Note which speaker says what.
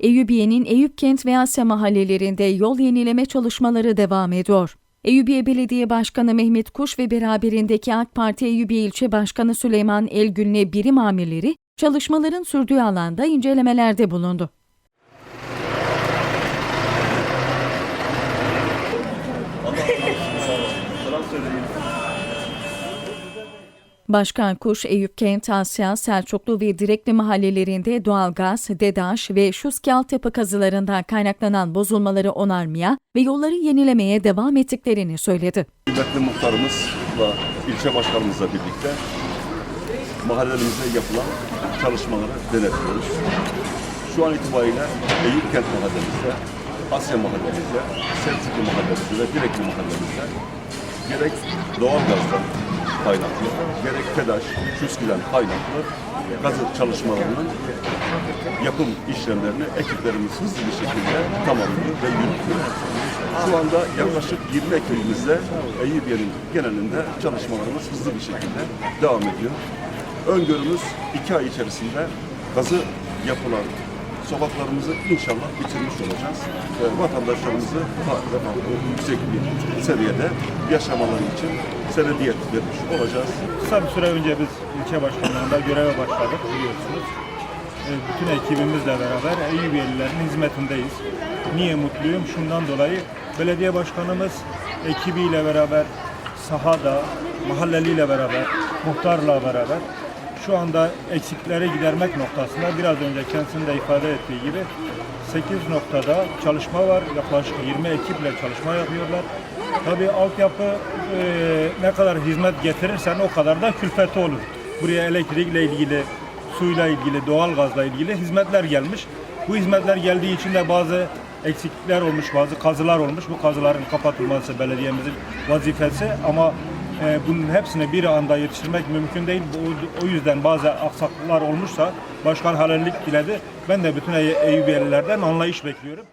Speaker 1: Eyüpiye'nin Eyüpkent ve Asya mahallelerinde yol yenileme çalışmaları devam ediyor. Eyüpiye Belediye Başkanı Mehmet Kuş ve beraberindeki AK Parti Eyüpiye İlçe Başkanı Süleyman Elgün'le birim amirleri çalışmaların sürdüğü alanda incelemelerde bulundu. Başkan Kuş, Eyüpkent, Asya, Selçuklu ve Direkli mahallelerinde doğalgaz, DEDAŞ ve Şuski altyapı kazılarından kaynaklanan bozulmaları onarmaya ve yolları yenilemeye devam ettiklerini söyledi.
Speaker 2: Kıymetli muhtarımızla, ilçe başkanımızla birlikte mahallelerimizde yapılan çalışmaları denetliyoruz. Şu an itibariyle Eyüpkent mahallemizde, Asya mahallemizde, Selçuklu mahallemizde ve Direkli mahallemizde gerek doğalgazdan kaynaklı, gerek TEDAŞ, KÜSKİ'den kaynaklı gazı çalışmalarının yapım işlemlerini ekiplerimiz hızlı bir şekilde tamamlıyor ve yürütüyor. Şu anda yaklaşık 20 ekibimizle Eyüpiye'nin genelinde çalışmalarımız hızlı bir şekilde devam ediyor. Öngörümüz iki ay içerisinde gazı yapılan sokaklarımızı inşallah bitirmiş olacağız. Ve vatandaşlarımızı yüksek bir seviyede yaşamaları için senediyet vermiş olacağız.
Speaker 3: Kısa bir süre önce biz ilçe başkanlığında göreve başladık biliyorsunuz. Bütün ekibimizle beraber Eyyubiyelilerin hizmetindeyiz. Niye mutluyum? Şundan dolayı belediye başkanımız ekibiyle beraber sahada, mahalleliyle beraber, muhtarla beraber şu anda eksikleri gidermek noktasında biraz önce kendisinin de ifade ettiği gibi 8 noktada çalışma var. Yaklaşık 20 ekiple çalışma yapıyorlar. Tabii altyapı e, ne kadar hizmet getirirsen o kadar da külfeti olur. Buraya elektrikle ilgili, suyla ilgili, doğalgazla ilgili hizmetler gelmiş. Bu hizmetler geldiği için de bazı eksiklikler olmuş, bazı kazılar olmuş. Bu kazıların kapatılması belediyemizin vazifesi ama e, bunun hepsini bir anda yetiştirmek mümkün değil. Bu- O yüzden bazı aksaklıklar olmuşsa başkan halellik diledi. Ben de bütün Ey- Eyyubiyelilerden anlayış bekliyorum.